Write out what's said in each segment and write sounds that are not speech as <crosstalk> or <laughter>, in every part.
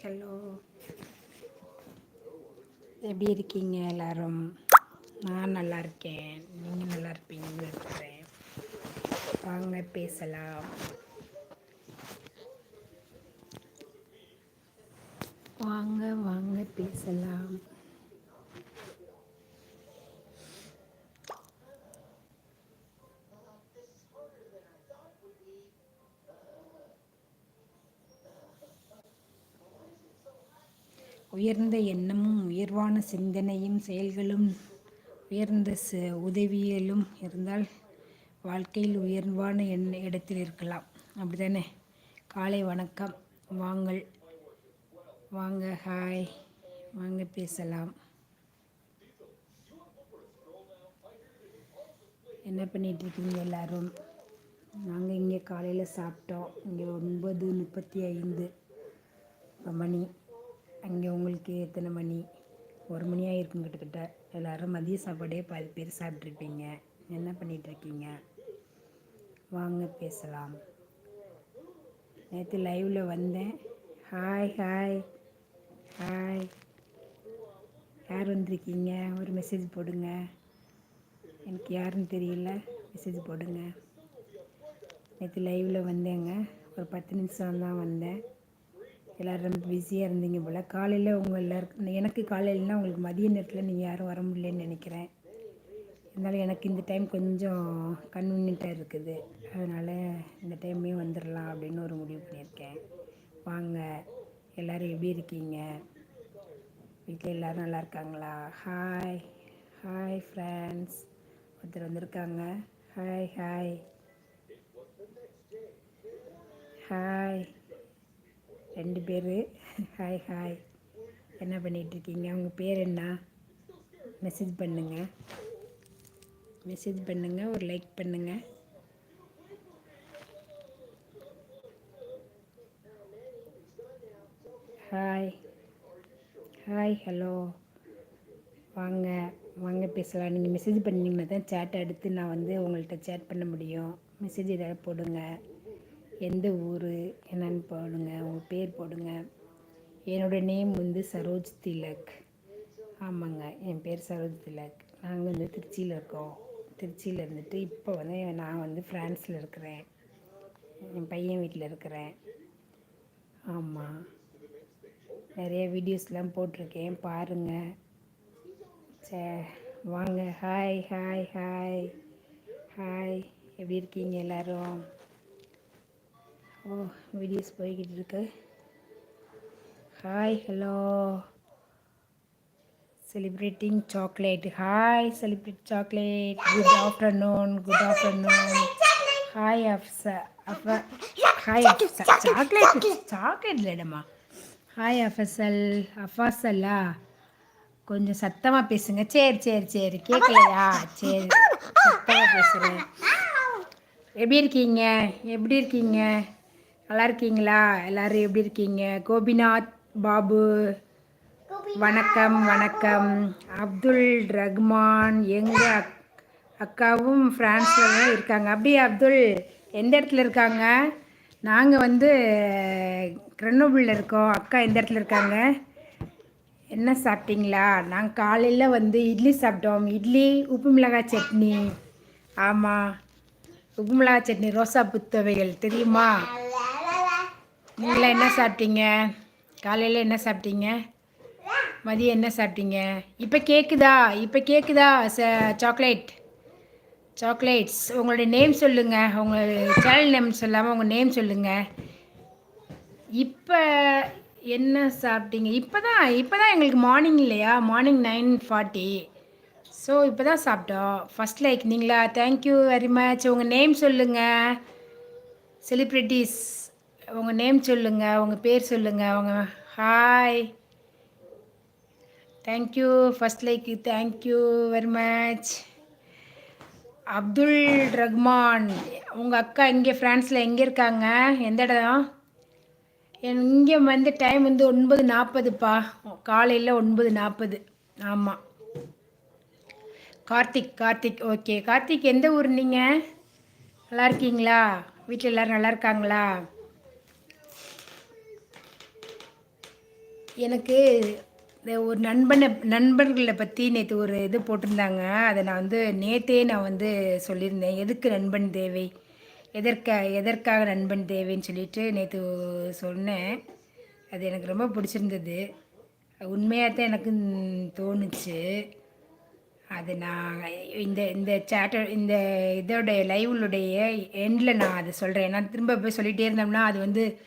Hello. எப்படி இருக்கீங்க எல்லாரும்? நான் நல்லா இருக்கேன். நீங்கள் நல்லா இருப்பீங்கன்னு இருக்கிறேன் வாங்க பேசலாம். வாங்க வாங்க பேசலாம். உயர்ந்த எண்ணமும் உயர்வான சிந்தனையும் செயல்களும் உயர்ந்த ச உதவியலும் இருந்தால் வாழ்க்கையில் உயர்வான எண் இடத்தில் இருக்கலாம். அப்படி தானே காலை வணக்கம். வாங்கள். வாங்க ஹாய் வாங்க பேசலாம். என்ன பண்ணிட்டு இருக்கீங்க எல்லாரும்? நாங்கள் இங்கே காலையில் சாப்பிட்டோம். இங்கே ஒன்பது முப்பத்தி ஐந்து. மணி. அங்கே உங்களுக்கு எத்தனை மணி? ஒரு மணியாக இருக்கும் கிட்டத்தட்ட. எல்லோரும் மதிய சாப்பாடே பாதி பேர் சாப்பிட்ருப்பீங்க என்ன பண்ணிகிட்ருக்கீங்க வாங்க பேசலாம். நேற்று லைவில் வந்தேன். ஹாய் ஹாய் ஹாய் யார் வந்திருக்கீங்க? ஒரு மெசேஜ் போடுங்க. எனக்கு யாருன்னு தெரியல. மெசேஜ் போடுங்க. நேற்று லைவில் வந்தேங்க. ஒரு பத்து நிமிஷம் தான் வந்தேன். எல்லோரும் ரொம்ப பிஸியாக இருந்தீங்க போல். காலையில் உங்கள் எல்லாருக்கும் எனக்கு காலையிலனா உங்களுக்கு மதிய நேரத்தில் நீங்கள் யாரும் வர முடியலன்னு நினைக்கிறேன். இருந்தாலும் எனக்கு இந்த டைம் கொஞ்சம் கன்வீனியண்ட்டாக இருக்குது. அதனால் இந்த டைமே வந்துடலாம் அப்படின்னு ஒரு முடிவு பண்ணியிருக்கேன். வாங்க. எல்லோரும் எப்படி இருக்கீங்க? வீட்டில் எல்லோரும் நல்லா இருக்காங்களா? ஹாய் ஹாய் ஃப்ரெண்ட்ஸ் ஒருத்தர் வந்திருக்காங்க. ஹாய் ஹாய் ஹாய் ரெண்டு பேர். ஹாய் ஹாய் என்ன பண்ணிகிட்ருக்கீங்க உங்கள் பேர் என்ன? மெசேஜ் பண்ணுங்கள் மெசேஜ் பண்ணுங்கள் ஒரு லைக் பண்ணுங்கள் ஹாய் ஹாய் ஹலோ வாங்க. வாங்க பேசலாம். நீங்கள் மெசேஜ் பண்ணிங்கன்னா தான் சேட் எடுத்து நான் வந்து உங்கள்கிட்ட சேட் பண்ண முடியும். மெசேஜ் ஏதாவது போடுங்க. எந்த ஊர் என்னன்னு போடுங்க உங்கள் பேர் போடுங்க. என்னோடய நேம் வந்து சரோஜ் திலக். ஆமாங்க என் பேர் சரோஜ் திலக். நாங்கள் வந்து திருச்சியில் இருக்கோம். திருச்சியில் இருந்துட்டு இப்போ வந்து நான் வந்து ஃப்ரான்ஸில் இருக்கிறேன். என் பையன் வீட்டில் இருக்கிறேன். ஆமாம் நிறைய வீடியோஸ்லாம் போட்டிருக்கேன் பாருங்கள் சே வாங்க. ஹாய் ஹாய் ஹாய் ஹாய் எப்படி இருக்கீங்க எல்லோரும்? ஓ வீடியோஸ் போய்கிட்டு இருக்கு. Hi hello celebrating chocolate hi celebrate chocolate good afternoon good afternoon hi Afsa அப்பா ஹாய் அஃப்சா சாக்லேட் சாக்லேட் இல்லைடம்மா ஹாய் அஃபசல் அஃபாசல்லா கொஞ்சம் சத்தமாக பேசுங்க. சரி சரி சரி. கேட்கலையா சரி சத்தமாக பேசுகிறேன் எப்படி இருக்கீங்க? எப்படி இருக்கீங்க? நல்லா இருக்கீங்களா எல்லோரும் எப்படி இருக்கீங்க? கோபிநாத் பாபு வணக்கம் வணக்கம். அப்துல் ரஹ்மான் எங்கள் அக் அக்காவும் ஃப்ரான்ஸில் தான் இருக்காங்க. அப்படியே அப்துல்? எந்த இடத்துல இருக்காங்க? நாங்கள் வந்து கிரனோபிளில் இருக்கோம். அக்கா எந்த இடத்துல இருக்காங்க? என்ன சாப்பிட்டீங்களா? நாங்கள் காலையில் வந்து இட்லி சாப்பிட்டோம். இட்லி உப்பு மிளகாய் சட்னி. ஆமாம் உப்பு மிளகாய் சட்னி ரோசா புத்தவைகள். தெரியுமா? நீங்களாம் என்ன சாப்பிட்டீங்க? காலையில் என்ன சாப்பிட்டீங்க? மதியம் என்ன சாப்பிட்டீங்க? இப்போ கேட்குதா இப்போ கேட்குதா ச சாக்லேட் சாக்லேட்ஸ் உங்களுடைய நேம் சொல்லுங்கள் உங்கள் சேனல் நேம் சொல்லாமல் உங்கள் நேம் சொல்லுங்கள் இப்போ என்ன சாப்பிட்டீங்க? இப்போ தான் இப்போ தான் எங்களுக்கு மார்னிங் இல்லையா? மார்னிங் நைன் ஃபார்ட்டி ஸோ இப்போ தான் சாப்பிட்டோம். ஃபஸ்ட் லைக் நீங்களா? தேங்க்யூ வெரி மச் உங்கள் நேம் சொல்லுங்கள் செலிப்ரிட்டிஸ் உங்கள் நேம் சொல்லுங்கள் உங்கள் பேர் சொல்லுங்கள் உங்கள் hi thank you first like thank you very much Abdul Rahman உங்கள் அக்கா இங்கே ஃப்ரான்ஸில் எங்கே இருக்காங்க? எந்த இடம்? இங்கே வந்து டைம் வந்து ஒன்பது நாற்பதுப்பா காலையில் ஒன்பது நாற்பது ஆமாம் கார்த்திக் கார்த்திக் ஓகே கார்த்திக் எந்த ஊர் நீங்கள் நல்லா இருக்கீங்களா? வீட்டில் எல்லோரும் நல்லா இருக்காங்களா? எனக்கு இந்த ஒரு நண்பனை நண்பர்களை பற்றி நேற்று ஒரு இது போட்டிருந்தாங்க. அதை நான் வந்து நேற்றே நான் வந்து சொல்லியிருந்தேன். எதுக்கு நண்பன் தேவை? எதற்கா எதற்காக நண்பன் தேவைன்னு சொல்லிட்டு நேற்று சொன்னேன். அது எனக்கு ரொம்ப பிடிச்சிருந்தது. உண்மையாக தான் எனக்கு தோணுச்சு. அது நான் இந்த இந்த சேட்டர் இந்த இதோடைய லைவ்லுடைய எண்டில் நான் அதை சொல்கிறேன் நான் திரும்ப போய் சொல்லிகிட்டே இருந்தோம்னா அது வந்து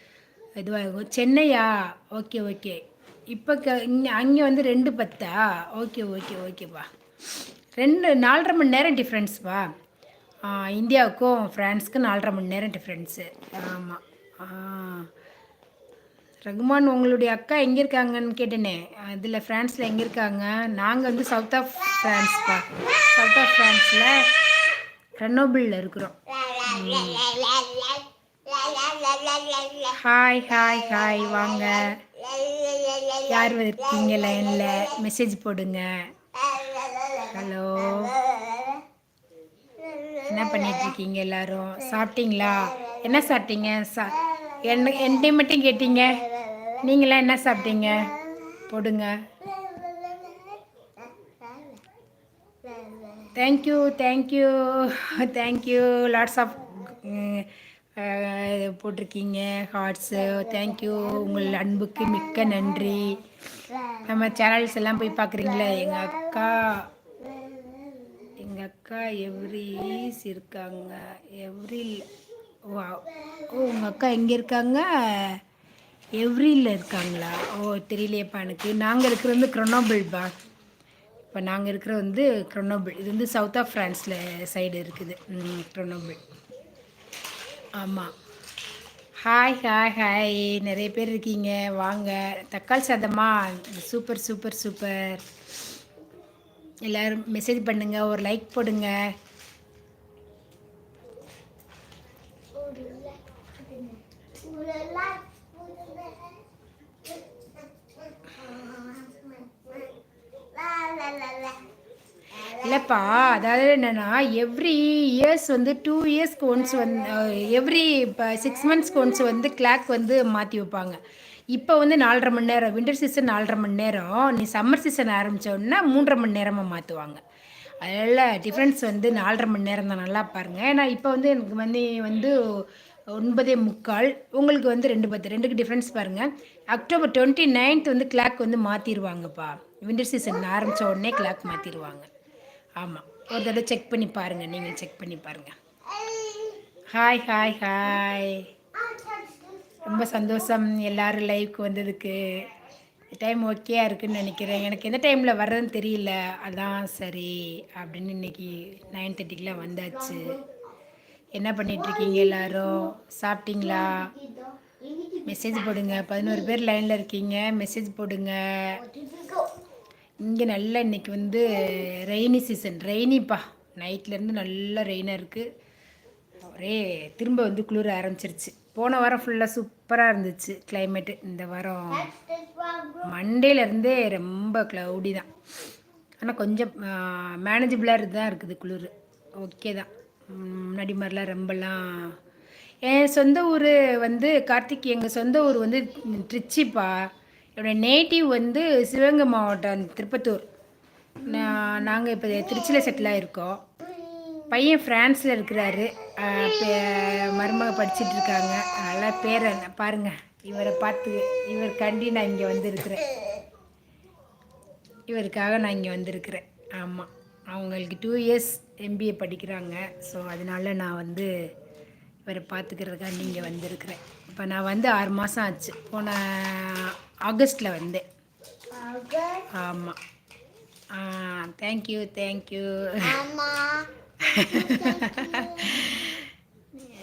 இதுவாகும் சென்னையா? Okay okay. இப்போ க இங்கே அங்கே வந்து ரெண்டு பத்தா? ஓகே ஓகே ஓகேப்பா ரெண்டு நாலரை மணி நேரம் டிஃப்ரென்ஸ்ப்பா இந்தியாவுக்கும் ஃப்ரான்ஸுக்கும் நாலரை மணி நேரம் டிஃப்ரென்ஸு ஆமாம் ரகுமான் உங்களுடைய அக்கா எங்கே இருக்காங்கன்னு கேட்டேனே. அதில் ஃப்ரான்ஸில் எங்கே இருக்காங்க? நாங்கள் வந்து சவுத் ஆஃப் ஃப்ரான்ஸ்ப்பா சவுத் ஆஃப் ஃப்ரான்ஸில் ரெனோபிளில் இருக்கிறோம். ஹாய் ஹாய் ஹாய் வாங்க. யார் இருக்கீங்க லைனில் மெசேஜ் போடுங்க. ஹலோ என்ன பண்ணிட்டு இருக்கீங்க எல்லாரும்? சாப்பிட்டீங்களா? என்ன சாப்பிட்டீங்க? சா என்ன என்கிட்ட மட்டும் கேட்டீங்க. நீங்களாம் என்ன சாப்பிட்டீங்க? போடுங்க. Thank you thank you thank you lots of போட்டிருக்கீங்க. ஹார்ட்ஸு தேங்க்யூ உங்கள் அன்புக்கு மிக்க நன்றி. நம்ம சேனல்ஸ் எல்லாம் போய் பார்க்குறீங்களே எங்கள் அக்கா. எங்கள் அக்கா எவ்ரிஸ் இருக்காங்க. எவ்ரி ஓ ஓ உங்கள் அக்கா எங்கே இருக்காங்க? எவ்ரியில் இருக்காங்களா? ஓ தெரியலையப்பா எனக்கு. நாங்கள் இருக்கிறது வந்து க்ரொனோபிள்பா இப்போ நாங்கள் இருக்கிற வந்து க்ரொனோபிள் இது வந்து சவுத் ஆஃப் ஃப்ரான்ஸில் சைடு இருக்குது. க்ரொனோபிள் ஆமாம் ஹாய் ஹாய் ஹாய் நிறைய பேர் இருக்கீங்க. வாங்க. தக்காளி சாதமா? சூப்பர் சூப்பர் சூப்பர் எல்லோரும் மெசேஜ் பண்ணுங்கள் ஒரு லைக் போடுங்க. இல்லைப்பா அதாவது என்னென்னா எவ்ரி இயர்ஸ் வந்து டூ இயர்ஸ்க்கு ஒன்ஸ் வந்து எவ்ரி இப்போ சிக்ஸ் மந்த்ஸ்க்கு ஒன்ஸ் வந்து கிளாக் வந்து மாற்றி வைப்பாங்க. இப்போ வந்து நாலரை மணி நேரம் வின்டர் சீசன் நாலரை மணி நேரம் நீ சம்மர் சீசன் ஆரம்பித்தோன்னா மூன்றரை மணி நேரமாக மாற்றுவாங்க அதில் டிஃப்ரென்ஸ் வந்து நாலரை மணி நேரம் தான் நல்லா பாருங்கள் ஏன்னா இப்போ வந்து எனக்கு வந்து வந்து ஒன்பதே முக்கால் உங்களுக்கு வந்து ரெண்டு பத்து ரெண்டுக்கு டிஃப்ரென்ஸ் பாருங்கள் அக்டோபர் டுவெண்ட்டி நைன்த் வந்து கிளாக் வந்து மாற்றிடுவாங்கப்பா வின்டர் சீசன் ஆரம்பித்த உடனே கிளாக் மாற்றிடுவாங்க ஆமாம் ஒரு தடவை செக் பண்ணி பாருங்கள் நீங்கள் செக் பண்ணி பாருங்கள் ஹாய் ஹாய் ஹாய் ரொம்ப சந்தோஷம் எல்லோரும் லைவுக்கு வந்ததுக்கு. டைம் ஓகேயா இருக்குதுன்னு நினைக்கிறேன். எனக்கு எந்த டைமில் வர்றதுன்னு தெரியல. அதான் சரி. அப்படின்னு இன்றைக்கி நைன் தேர்ட்டிக்கெலாம் வந்தாச்சு. என்ன பண்ணிகிட்ருக்கீங்க எல்லாரும்? சாப்பிட்டீங்களா? மெசேஜ் போடுங்க. பதினோரு பேர் லைனில் இருக்கீங்க. மெசேஜ் போடுங்க. இங்கே நல்லா இன்றைக்கி வந்து ரெய்னி சீசன் ரெய்னிப்பா நைட்லேருந்து நல்லா ரெயினாக இருக்குது ஒரே திரும்ப வந்து குளிர ஆரம்பிச்சிருச்சு. போன வாரம் ஃபுல்லாக சூப்பராக இருந்துச்சு கிளைமேட்டு இந்த வாரம் மண்டேலேருந்தே ரொம்ப க்ளவுடி தான். ஆனால் கொஞ்சம் மேனேஜபிளாக தான் இருக்குது குளிர். ஓகே தான். முன்னாடி மாதிரிலாம் ரொம்பலாம் என் சொந்த ஊர் வந்து கார்த்திக் எங்கள் சொந்த ஊர் வந்து ட்ரிச்சிப்பா. என்னோடய நேட்டிவ் வந்து சிவகங்கை மாவட்டம் திருப்பத்தூர். நான் நாங்கள் இப்போ திருச்சியில் செட்டில் ஆகிருக்கோம் பையன் ஃப்ரான்ஸில் இருக்கிறாரு. மருமக படிச்சுட்டு இருக்காங்க. நல்லா பேரை பாருங்கள் இவரை பார்த்து இவர் கண்டி நான் இங்கே வந்திருக்கிறேன். இவருக்காக நான் இங்கே வந்திருக்கிறேன். ஆமாம் அவங்களுக்கு டூ இயர்ஸ் எம்பிஏ படிக்கிறாங்க. ஸோ அதனால நான் வந்து இவரை பார்த்துக்கிறதுக்காக இங்கே வந்திருக்கிறேன். இப்போ நான் வந்து ஆறு மாதம் ஆச்சு. போன ஆகஸ்ட்டில் வந்தேன். ஆமாம் ஆ தேங்க்யூ தேங்க்யூ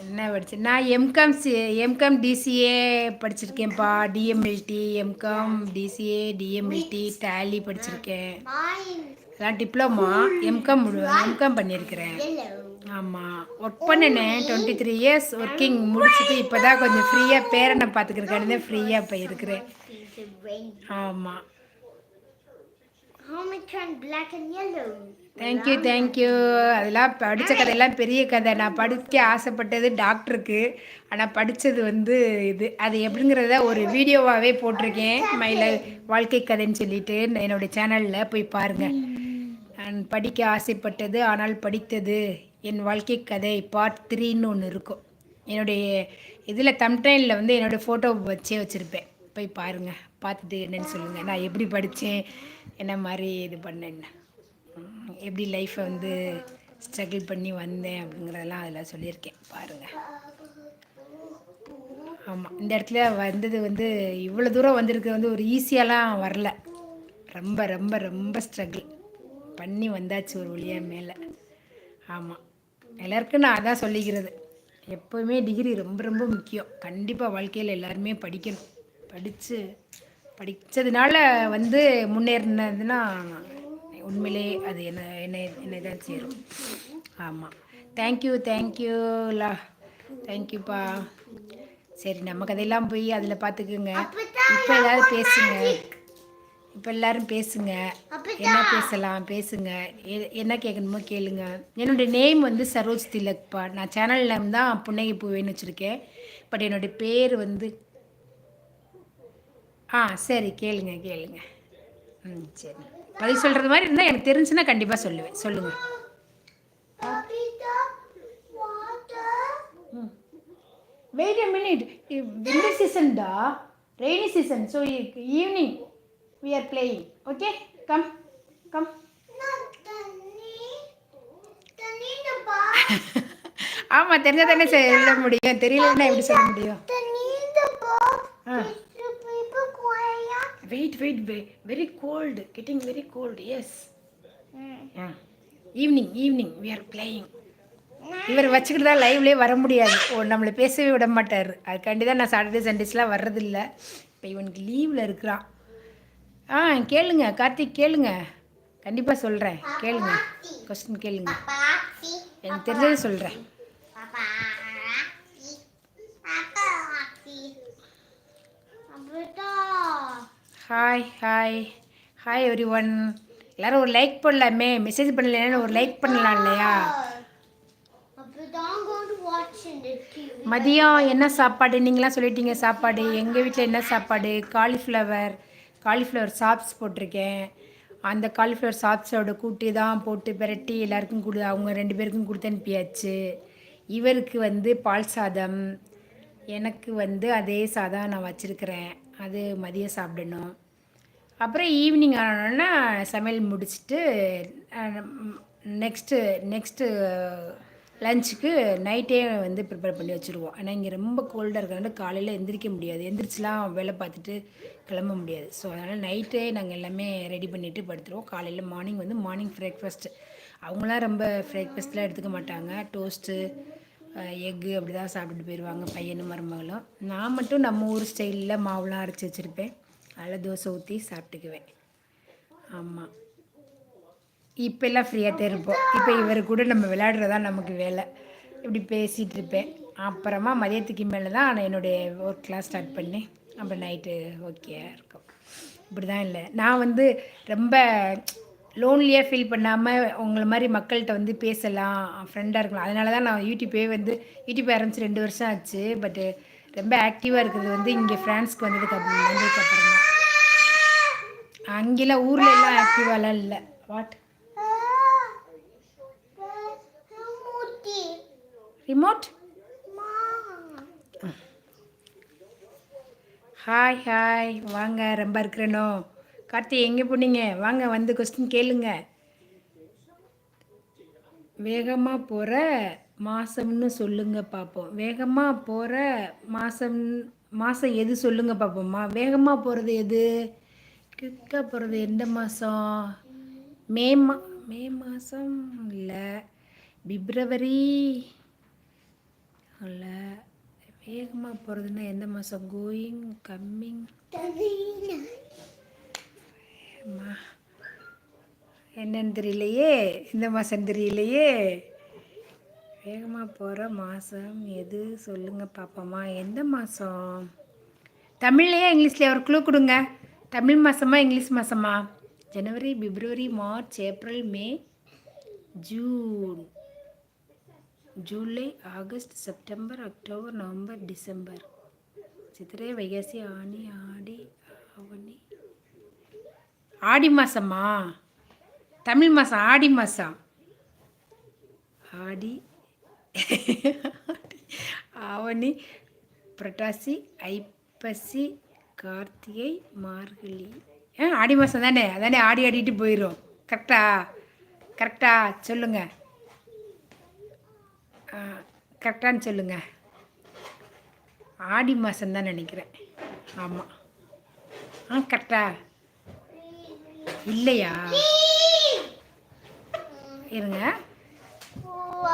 என்ன படிச்சு நான் M Com C M Com DCA படிச்சிருக்கேன்ப்பா. DMLT M Com DCA DMLT Tally படிச்சிருக்கேன். அதான் டிப்ளமா எம்காம் எம்காம் பண்ணியிருக்கிறேன் ஆமாம் ஒர்க் பண்ணினேன் டுவெண்ட்டி த்ரீ இயர்ஸ் ஒர்க்கிங் முடிச்சுட்டு இப்போ தான் கொஞ்சம் ஃப்ரீயாக பேரனை பார்த்துக்கிறக்கானே ஃப்ரீயாக இப்போ இருக்கிறேன். ஆமாம் How many turn black and yellow? Thank you thank you அதெல்லாம் படித்த கதையெல்லாம் பெரிய கதை. நான் படிக்க ஆசைப்பட்டது டாக்டருக்கு. ஆனால் படித்தது வந்து இது. அது எப்படிங்கிறத ஒரு வீடியோவாகவே போட்டிருக்கேன். மயில வாழ்க்கை கதைன்னு சொல்லிட்டு என்னுடைய சேனலில் போய் பாருங்கள் நான் படிக்க ஆசைப்பட்டது ஆனால் படித்தது என் வாழ்க்கை கதை பார்ட் த்ரீன்னு ஒன்று இருக்கும். என்னுடைய இதில் தம்டைனில் வந்து என்னோடய ஃபோட்டோ வச்சே வச்சுருப்பேன். போய் பாருங்கள் பார்த்துட்டு என்னென்னு சொல்லுங்கள் நான் எப்படி படித்தேன் என்ன மாதிரி இது பண்ணேன்னு எப்படி லைஃப்பை வந்து ஸ்ட்ரகிள் பண்ணி வந்தேன் அப்படிங்கிறதெல்லாம் அதில் சொல்லியிருக்கேன். பாருங்கள் ஆமாம் இந்த இடத்துல வந்தது வந்து இவ்வளோ தூரம் வந்திருக்கு வந்து ஒரு ஈஸியாலாம் வரல. ரொம்ப ரொம்ப ரொம்ப ஸ்ட்ரகிள் பண்ணி வந்தாச்சு ஒரு வழியாக மேலே. ஆமாம் எல்லாருக்கும் நான் அதான் சொல்லிக்கிறது. எப்போவுமே டிகிரி ரொம்ப ரொம்ப முக்கியம். கண்டிப்பாக வாழ்க்கையில் எல்லாருமே படிக்கணும். படித்து படித்ததுனால வந்து முன்னேறினதுன்னா உண்மையிலே அது என்ன என்னை என்னை தான் சேரும் ஆமாம் தேங்க்யூ தேங்க்யூ லா. தேங்க்யூப்பா சரி நம்ம கதையெல்லாம் போய் அதில் பார்த்துக்குங்க இப்போ ஏதாவது பேசுங்க. இப்போ எல்லாரும் பேசுங்க. என்ன பேசலாம்? பேசுங்க. என்ன கேட்கணுமோ கேளுங்க. என்னுடைய நேம் வந்து சரோஜ் திலக்பா. நான் சேனல் நேம் தான் புன்னகை பூவேன்னு வச்சுருக்கேன். பட் என்னுடைய பேர் வந்து ஆ சரி கேளுங்க கேளுங்க. ம் சரி. பதில் சொல்கிறது மாதிரி இருந்தால் எனக்கு தெரிஞ்சுன்னா கண்டிப்பாக சொல்லுவேன். சொல்லுங்கள் wait minute. winter season da rainy season. So e- evening we are playing. Okay? Come. Come. <laughs> ஆமாம் தெரிஞ்சா தானே சொல்ல முடியும். தெரியலன்னா எப்படி சொல்ல முடியும்? ஆ. Wait wait very cold getting very cold as evening evening we are playing இவர் வச்சுக்கிட்டு தான் லைவ்லேயே வர முடியாது. ஓ நம்மளை பேசவே விட மாட்டார். அதுக்காண்டி தான் நான் சாட்டர்டே சண்டேஸ்லாம் வர்றதில்ல. இப்போ இவனுக்கு லீவில் இருக்கிறான். ஆ கேளுங்க. கார்த்திக் கேளுங்க. கண்டிப்பாக சொல்கிறேன் கேளுங்க. கொஸ்டின் கேளுங்க. எனக்கு தெரிஞ்சதை சொல்கிறேன் hi hi hi everyone எல்லாரும் ஒரு லைக் பண்ணலாமே. மெசேஜ் பண்ணலன்னு ஒரு லைக் பண்ணலாம் இல்லையா? மதியம் என்ன சாப்பாடு? நீங்களாம் சொல்லிட்டீங்க சாப்பாடு. எங்கள் வீட்டில் என்ன சாப்பாடு? காலிஃப்ளவர் காலிஃப்ளவர் சாப்ஸ் போட்டிருக்கேன். அந்த காலிஃப்ளவர் சாப்ஸோட கூட்டு தான் போட்டு பிரட்டி எல்லாருக்கும் கொடு அவங்க ரெண்டு பேருக்கும் கொடுத்து அனுப்பியாச்சு. இவருக்கு வந்து பால் சாதம். எனக்கு வந்து அதே சாதம் நான் வச்சுருக்கிறேன். அது மதியம் சாப்பிடணும். அப்புறம் ஈவினிங் ஆனோன்னா சமையல் முடிச்சுட்டு நெக்ஸ்ட்டு நெக்ஸ்ட்டு லஞ்சுக்கு நைட்டே வந்து ப்ரிப்பேர் பண்ணி வச்சுருவோம். ஆனால் இங்கே ரொம்ப கோல்டாக இருக்கிறனால காலையில் எந்திரிக்க முடியாது. எந்திரிச்சுலாம் வேலை பார்த்துட்டு கிளம்ப முடியாது. ஸோ அதனால் நைட்டே நாங்கள் எல்லாமே ரெடி பண்ணிவிட்டு படுத்துருவோம். காலையில் மார்னிங் வந்து மார்னிங் பிரேக்ஃபாஸ்ட்டு அவங்களாம் ரொம்ப பிரேக்ஃபாஸ்ட்லாம் எடுத்துக்க மாட்டாங்க. டோஸ்ட்டு எக்கு அப்படி தான் சாப்பிட்டுட்டு போயிடுவாங்க பையனும் மருமகளும். நான் மட்டும் நம்ம ஊர் ஸ்டைலில் மாவுலாம் அரைச்சி வச்சுருப்பேன். அதில் தோசை ஊற்றி சாப்பிட்டுக்குவேன். ஆமாம் இப்போல்லாம் ஃப்ரீயாக தான் இருப்போம். இப்போ இவர் கூட நம்ம விளையாடுறதா நமக்கு வேலை. இப்படி பேசிகிட்டு இருப்பேன். அப்புறமா மதியத்துக்கு மேலே தான் நான் என்னுடைய ஒர்க்லாம் ஸ்டார்ட் பண்ணேன். அப்புறம் நைட்டு ஓகே இருக்கும். இப்படி தான் இல்லை. நான் வந்து ரொம்ப லோன்லியாக ஃபீல் பண்ணாமல் உங்களை மாதிரி மக்கள்கிட்ட வந்து பேசலாம் ஃப்ரெண்டாக இருக்கலாம். அதனால தான் நான் யூடியூப்பே வந்து யூடியூப் ஆரம்பிச்சு ரெண்டு வருஷம் ஆச்சு. பட்டு ரொம்ப ஆக்டிவாக இருக்கிறது வந்து இங்கே ஃப்ரான்ஸ்க்கு வந்ததுக்கு அப்புறம் வந்ததுக்கு அப்புறம் தான். அங்கெல்லாம் ஊரில் எல்லாம் ஆக்டிவாலாம் இல்லை. வாட் ரிமோட் ஹாய் ஹாய் வாங்க ரொம்ப இருக்கிறனோ? கார்த்தி எங்கே போனீங்க? வாங்க வந்து கொஸ்டின் கேளுங்க. வேகமாக போகிற மாதம்னு சொல்லுங்க பார்ப்போம் வேகமாக போகிற மாதம் மாதம் எது சொல்லுங்க பார்ப்போம்மா வேகமாக போகிறது எது? குயிக்காக போகிறது எந்த மாதம் மே மா மே மாதம் இல்லை. பிப்ரவரி இல்லை. வேகமாக போகிறதுன்னா எந்த மாதம் கோயிங் கம்மிங் என்னன்னு தெரியலையே இந்த மாதம் தெரியலையே வேகமாக போகிற மாதம் எது சொல்லுங்கள் பாப்போம்மா எந்த மாதம் தமிழ்லையா இங்கிலீஷ்லையா ஒரு க்ளூ கொடுங்க. தமிழ் மாதமா இங்கிலீஷ் மாதமா January February March April May June. July August September October November December. Chithirai Vaikasi Aani Aadi Aavani. Aadi மாதமா தமிழ் மாதம் ஆடி மாதம் ஆடி ஆவணி புரட்டாசி ஐப்பசி கார்த்திகை மார்கழி. ஆ ஆடி மாதம் தானே? அதானே ஆடி ஆடிட்டு போயிடும் கரெக்டா? கரெக்டா? சொல்லுங்க. கரெக்டான்னு சொல்லுங்க. ஆடி மாதம் தான் நினைக்கிறேன். ஆமாம் ஆ கரெக்டா? இல்லையா? இருங்க.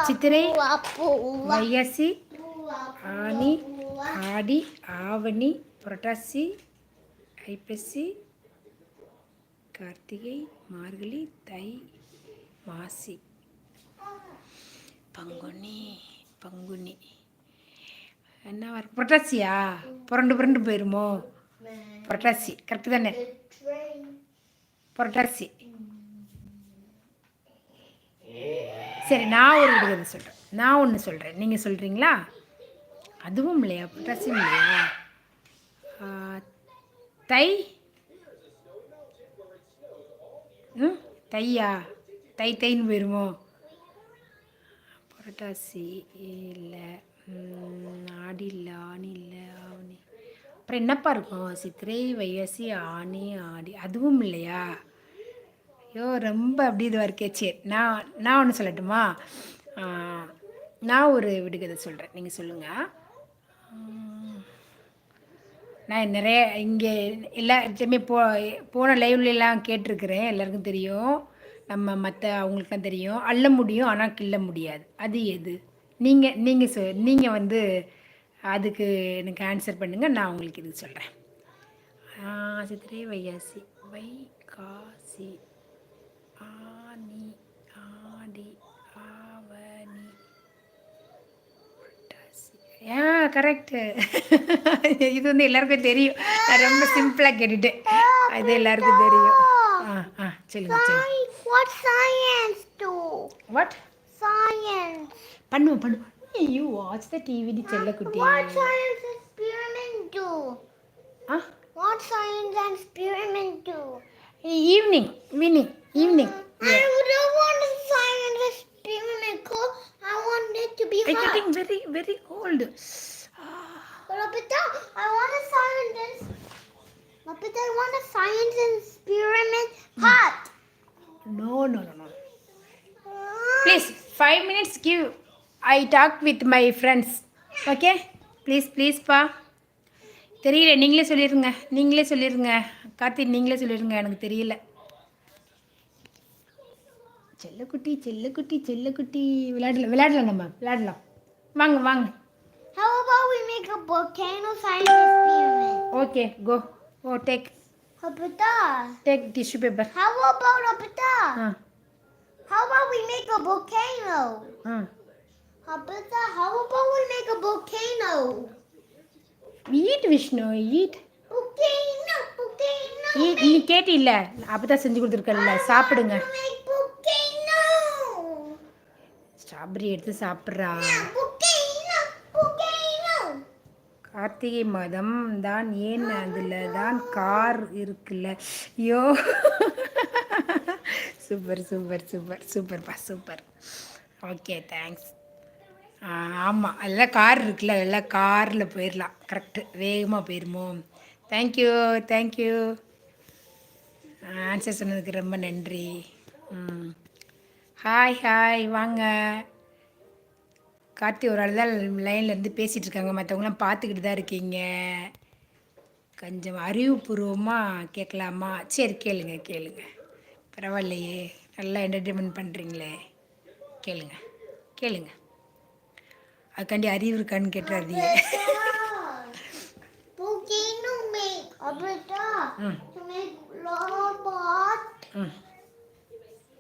சித்திரை வைகாசி ஆனி ஆடி ஆவணி புரட்டாசி ஐப்பசி கார்த்திகை மார்கழி தை மாசி. பங்குனி பங்குனி. என்ன வர புரட்டாசியா? புரண்டு புரண்டு போயிருமோ? புரட்டாசி கரெக்டு தானே? புரட்டாசி. சரி நான் ஒரு விடுகதை சொல்கிறேன் நான் ஒன்று சொல்கிறேன் நீங்கள் சொல்கிறீங்களா அதுவும் இல்லையா? புரட்டாசியும் இல்லையா? தை? ம் தையா? தை தைன்னு போயிருமோ? புரட்டாசி இல்லை ஆடி இல்லை ஆணி இல்லை ஆவணி. அப்புறம் என்னப்பா இருக்கும்? சித்திரை வைகாசி ஆணி ஆடி. அதுவும் இல்லையா? ஐயோ ரொம்ப அப்படி இதுவாக இருக்கே. சரி நான் நான் ஒன்று சொல்லட்டுமா? நான் ஒரு விடுகதை சொல்கிறேன் நீங்கள் சொல்லுங்கள் நான் நிறைய இங்கே எல்லாத்தையுமே போ போன லைவ்லலாம் கேட்டிருக்கிறேன். எல்லாருக்கும் தெரியும். நம்ம மற்ற அவங்களுக்குலாம் தெரியும். அள்ள முடியும் ஆனால் கிள்ள முடியாது. அது எது? நீங்கள் நீங்கள் சொ நீங்கள் வந்து அதுக்கு எனக்கு ஆன்சர் பண்ணுங்கள் நான் உங்களுக்கு இது சொல்கிறேன் சித்திரை வைகாசி. வைகாசி. ஆனி ஆடி ஆவணி. ஆ கரெக்டு <laughs> இது வந்து எல்லாருக்கும் தெரியும். நான் ரொம்ப சிம்பிளாக கேட்டுட்டேன். இது எல்லாருக்கும் தெரியும். ஆ ஆ சொல்லுங்க சொல்லுங்க. What science do? What Science. பண்ணுவோம் பண்ணுவோம். யூ வாட்ச் த டிவி செல்லக்குட்டி What science experiment do? ஆ? What science experiment do? Evening evening evening I don't want a science experiment. Cause I want it to be I hot. Getting very very old But Lapita, I want a science. Lapita, I want a science experiment hot. No no no no please five minutes give I talk with my friends okay please ப்ளீஸ்ப்பா தெரியல. நீங்களே சொல்லிடுங்க நீங்களே சொல்லிடுங்க கார்த்தி நீங்களே சொல்லிடுங்க எனக்கு தெரியல. செல்லக்குட்டி செல்லக்குட்டி செல்லக்குட்டி. விளையாடலாம் விளையாடலாம் நம்ம. விளையாடலாம். வாங்க வாங்க. How about we make a volcano science experiment? Okay go oh take Lapita, take tissue paper how about Lapita? Ah How about we make a volcano? Ah Lapita, how about we make a volcano? Eat Vishnu eat Volcano, volcano. Eat நீ கேட்டு இல்லை அப்போ தான் செஞ்சு கொடுத்துருக்கல சாப்பிடுங்க. Strawberry எடுத்து சாப்பிட்றா. கார்த்திகை மாதம் தான் ஏன் அதில் தான் கார் இருக்குல்ல ஐயோ சூப்பர் சூப்பர் சூப்பர் சூப்பர்ப்பா சூப்பர் ஓகே தேங்க்ஸ் ஆமாம் எல்லாம் கார் இருக்குல்ல எல்லாம் காரில் போயிடலாம் கரெக்டு வேகமாக போயிடுமோ தேங்க்யூ தேங்க்யூ ஆன்சர் சொன்னதுக்கு ரொம்ப நன்றி. ம். ஹாய் ஹாய் வாங்க. கார்த்தி ஒரு ஆள் தான் லைன்லேருந்து பேசிகிட்ருக்காங்க பேசிகிட்டு இருக்காங்க. மற்றவங்களாம் பார்த்துக்கிட்டு தான் இருக்கீங்க. கொஞ்சம் அறிவுபூர்வமாக கேட்கலாமா? சரி கேளுங்க கேளுங்க. பரவாயில்லையே. நல்லா என்டர்டெயின்மெண்ட் பண்ணுறீங்களே கேளுங்க கேளுங்க. அதுக்காண்டி அறிவு இருக்கான்னு கேட்டுறாதீங்க. ம்.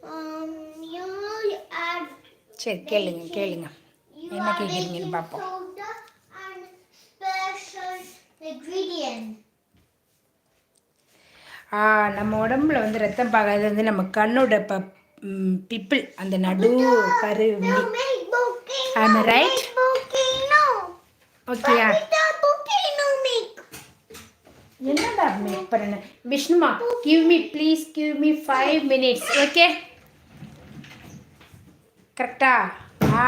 Um, சரி கேளுங்க கேளுங்க. என்ன கேட்குறீங்கன்னு பார்ப்போம். நம்ம உடம்புல வந்து ரத்தம் பாகாது வந்து நம்ம கண்ணோட ப பிப்பிள் அந்த நடு கரு. Am I right? ஓகேயா Papita, volcano make. என்னடா மேக் பண்ண? விஷ்ணுமா give me please give me five minutes okay கரெக்டா ஆ?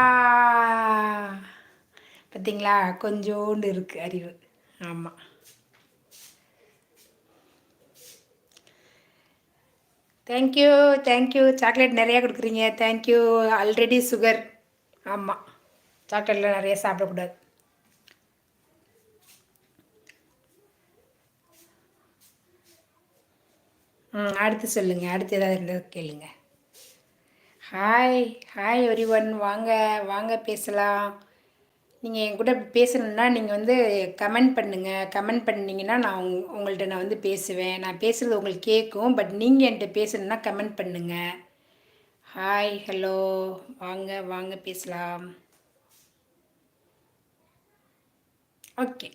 பார்த்தீங்களா கொஞ்சோண்டு இருக்கு அறிவு. ஆமாம் தேங்க்யூ தேங்க்யூ சாக்லேட் நிறையா கொடுக்குறீங்க. தேங்க்யூ ஆல்ரெடி சுகர் ஆமாம் சாக்லேட்லாம் நிறைய சாப்பிடக்கூடாது. ம் அடுத்து சொல்லுங்கள் அடுத்து ஏதாவது இருந்தது கேளுங்க. ஹாய் ஹாய் எவ்ரி ஒன் வாங்க வாங்க பேசலாம். நீங்கள் என் கூட பேசணுன்னா நீங்கள் வந்து கமெண்ட் பண்ணுங்கள் கமெண்ட் பண்ணிங்கன்னா நான் உங் உங்கள்கிட்ட நான் வந்து பேசுவேன். நான் பேசுகிறது உங்களுக்கு கேட்கும். பட் நீங்கள் என்கிட்ட பேசணுன்னா கமெண்ட் பண்ணுங்கள் ஹாய் ஹலோ வாங்க வாங்க பேசலாம். ஓகே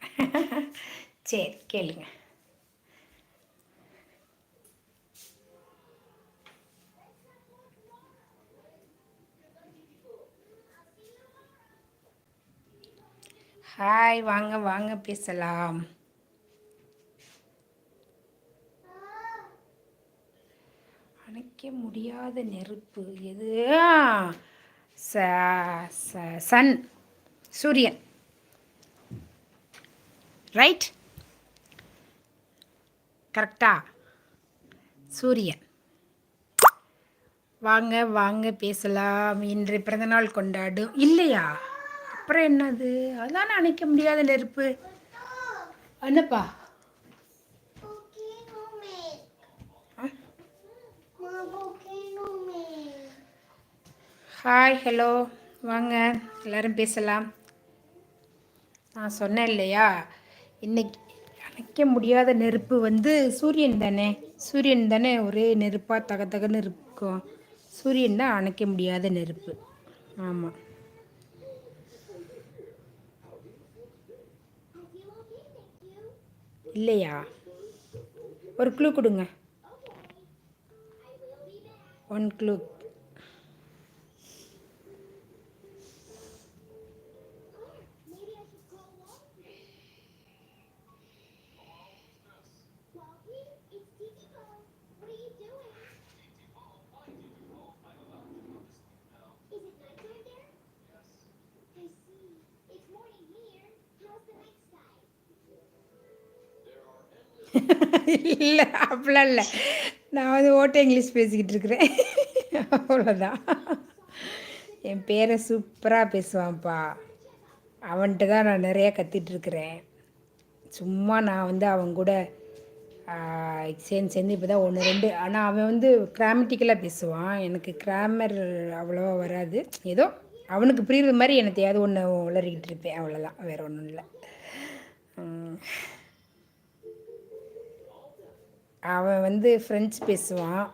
<laughs> சரி கேளுங்க. ஹாய் வாங்க வாங்க பேசலாம். அணைக்க முடியாத நெருப்பு எது? ச- ச- சன் சூரியன். ரைட் கரெக்டா சூரியன். வாங்க வாங்க பேசலாம். இன்று பிறந்தநாள் கொண்டாடும். இல்லையா? அப்புறம் என்னது? அதான் அணைக்க முடியாத நெருப்பு. என்னப்பா Volcano make. ஆ? Ma, volcano make. Hi hello வாங்க எல்லாரும் பேசலாம். நான் சொன்னேன் இல்லையா? இன்னைக்கு அணைக்க முடியாத நெருப்பு வந்து சூரியன் தானே? சூரியன் தானே ஒரே நெருப்பாக தக தகன்னு இருக்கும். சூரியன் தான் அணைக்க முடியாத நெருப்பு. ஆமாம் இல்லையா? ஒரு க்ளூ கொடுங்க. ஒன் க்ளூ இல்லை அப்படிலாம் இல்லை. நான் வந்து ஓட்ட இங்கிலீஷ் பேசிக்கிட்டு இருக்கிறேன். அவ்வளோதான் என் பேரை சூப்பராக பேசுவான்ப்பா. அவன்கிட்ட தான் நான் நிறையா கற்றுட்ருக்குறேன் சும்மா நான் வந்து அவன் கூட சேர்ந்து சேர்ந்து இப்போ தான் ஒன்று ரெண்டு. ஆனால் அவன் வந்து கிராமட்டிக்கலாக பேசுவான். எனக்கு கிராமர் அவ்வளோவா வராது. ஏதோ அவனுக்கு புரியுற மாதிரி எனக்கு ஏதாவது ஒன்று உளறிக்கிட்டு இருப்பேன். அவ்வளோதான் வேறு ஒன்றும் இல்லை. அவன் வந்து ஃப்ரெஞ்சு பேசுவான்.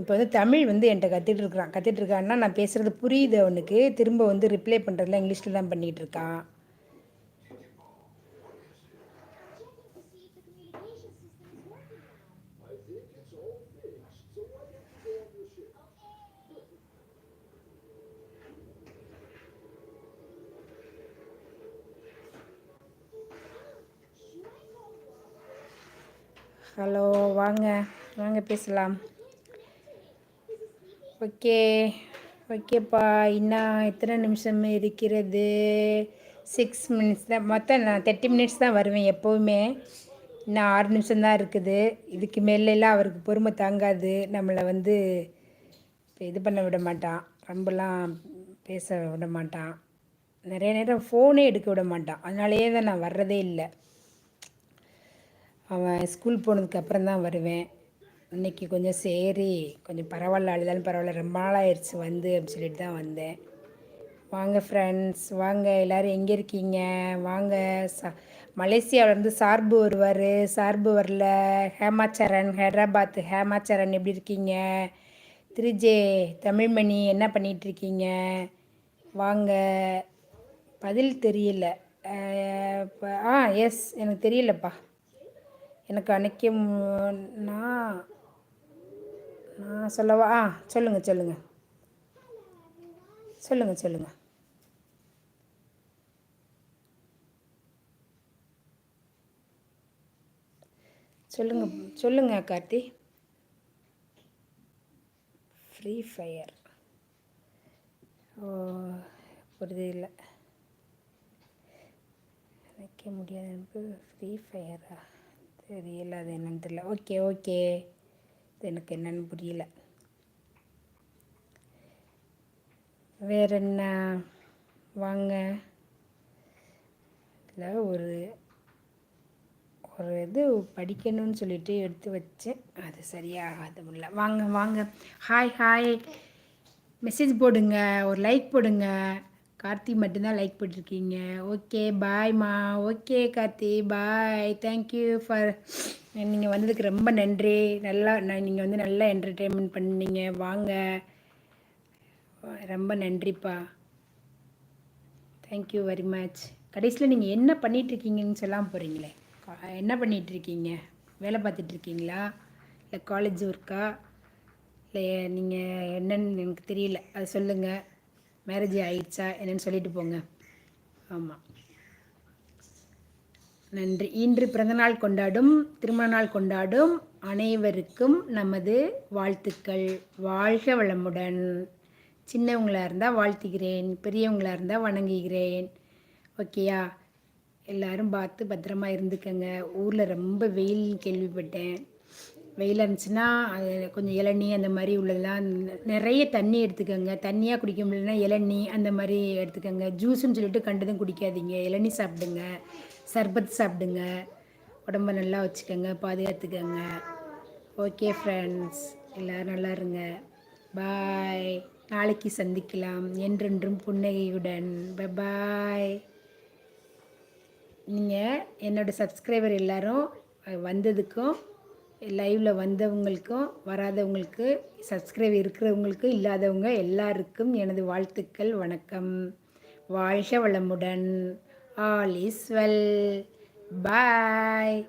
இப்போ வந்து தமிழ் வந்து என்கிட்ட கற்றுட்டு இருக்கிறான் கற்றுட்டு இருக்கான்னா நான் பேசுகிறது புரியுது அவனுக்கு. திரும்ப வந்து ரிப்ளை பண்ணுறதுல இங்கிலீஷில் தான் பண்ணிகிட்டு இருக்கான். ஹலோ வாங்க வாங்க பேசலாம். ஓகே ஓகேப்பா. இன்னும் எத்தனை நிமிஷம் இருக்கிறது? சிக்ஸ் மினிட்ஸ் தான். மொத்தம் நான் தேர்ட்டி மினிட்ஸ் தான் வருவேன் எப்போவுமே. இன்னும் ஆறு நிமிஷம் தான் இருக்குது. இதுக்கு மேலெல்லாம் அவருக்கு பொறுமை தாங்காது. நம்மளை வந்து இப்போ இது பண்ண விட மாட்டான். ரொம்பலாம் பேச விட மாட்டான். நிறைய நேரம் ஃபோனே எடுக்க விட மாட்டான். அதனாலேயே தான் நான் வர்றதே இல்லை. அவன் ஸ்கூல் போனதுக்கு அப்புறம் தான் வருவேன். இன்னைக்கு கொஞ்சம் சரி கொஞ்சம் பரவாயில்ல அழுதாலும் பரவாயில்ல ரொம்ப நாள் ஆயிடுச்சு வந்து அப்படின்னு சொல்லிட்டு தான் வந்தேன். வாங்க ஃப்ரெண்ட்ஸ் வாங்க எல்லோரும் எங்கே இருக்கீங்க? வாங்க சா மலேசியாவிலேருந்து சார்பு வருவார். சார்பு வரல. ஹேமாச்சரன் ஹைதராபாத் ஹேமாச்சரன் எப்படி இருக்கீங்க? திருஜே தமிழ்மணி என்ன பண்ணிகிட்ருக்கீங்க இருக்கீங்க? வாங்க. பதில் தெரியல. ஆ எஸ் எனக்கு தெரியலப்பா. எனக்கு அணைக்க மு- நான் நான் சொல்லவா? ஆ சொல்லுங்கள் சொல்லுங்கள் சொல்லுங்கள் சொல்லுங்கள் சொல்லுங்க சொல்லுங்க கார்த்தி. ஃப்ரீ ஃபயர் ஓ புரியுது இல்லை. வைக்க முடியாத ஃப்ரீ ஃபயரா தெரியல அது என்னன்னு தெரியல. ஓகே ஓகே இது எனக்கு என்னன்னு புரியல. வேற என்ன? வாங்க. இல்லை ஒரு ஒரு இது படிக்கணும்னு சொல்லிட்டு எடுத்து வச்சேன். அது சரியாகாது முடியல வாங்க வாங்க. ஹாய் ஹாய் மெசேஜ் போடுங்க. ஒரு லைக் போடுங்க. கார்த்தி மட்டும்தான் லைக் போட்டிருக்கீங்க. Okay பாய்மா okay Karthi. Bye thank you for நீங்கள் வந்ததுக்கு ரொம்ப நன்றி. நல்லா நான் நீங்கள் வந்து நல்லா என்டர்டெயின்மெண்ட் பண்ணீங்க. வாங்க. ரொம்ப நன்றிப்பா. தேங்க்யூ வெரி மச் கடைசியில் நீங்கள் என்ன பண்ணிகிட்ருக்கீங்கன்னு சொல்லாமல் போகிறீங்களே கா- என்ன பண்ணிகிட்ருக்கீங்க வேலை பார்த்துட்ருக்கீங்களா இல்லை காலேஜ் ஒர்க்கா இல்லை நீங்கள் என்னன்னு எனக்கு தெரியல. அது சொல்லுங்கள் மேரேஜ் ஆயிடுச்சா என்னன்னு சொல்லிட்டு போங்க. ஆமாம் நன்றி. இன்று பிறந்தநாள் கொண்டாடும் திருமண நாள் கொண்டாடும் அனைவருக்கும் நமது வாழ்த்துக்கள். வாழ்க வளமுடன். சின்னவங்களாக இருந்தால் வாழ்த்துகிறேன் பெரியவங்களாக இருந்தால் வணங்குகிறேன். ஓகேயா எல்லாரும் பார்த்து பத்திரமா இருந்துக்கங்க. ஊரில் ரொம்ப வெயில் கேள்விப்பட்டேன். வெயில் இருந்துச்சுன்னா அது கொஞ்சம் இளநீ அந்த மாதிரி உள்ளதெல்லாம் நிறைய தண்ணி எடுத்துக்கோங்க. தண்ணியாக குடிக்க முடியலன்னா இளநீ அந்த மாதிரி எடுத்துக்கோங்க. ஜூஸ்ன்னு சொல்லிட்டு கண்டதும் குடிக்காதீங்க. இளநீ சாப்பிடுங்க. சர்பத் சாப்பிடுங்க. உடம்ப நல்லா வச்சுக்கோங்க. பாதுகாத்துக்கோங்க. ஓகே ஃப்ரெண்ட்ஸ் எல்லோரும் நல்லா இருங்க. பாய் நாளைக்கு சந்திக்கலாம். என்றென்றும் புன்னகையுடன். பாய் நீங்கள் என்னோடய சப்ஸ்கிரைபர் எல்லோரும் வந்ததுக்கும் லைவில் வந்தவங்களுக்கும் வராதவங்களுக்கு சப்ஸ்கிரைப் இருக்கிறவங்களுக்கு இல்லாதவங்க எல்லாருக்கும் எனது வாழ்த்துக்கள் வணக்கம். வாழ்க வளமுடன். All is well bye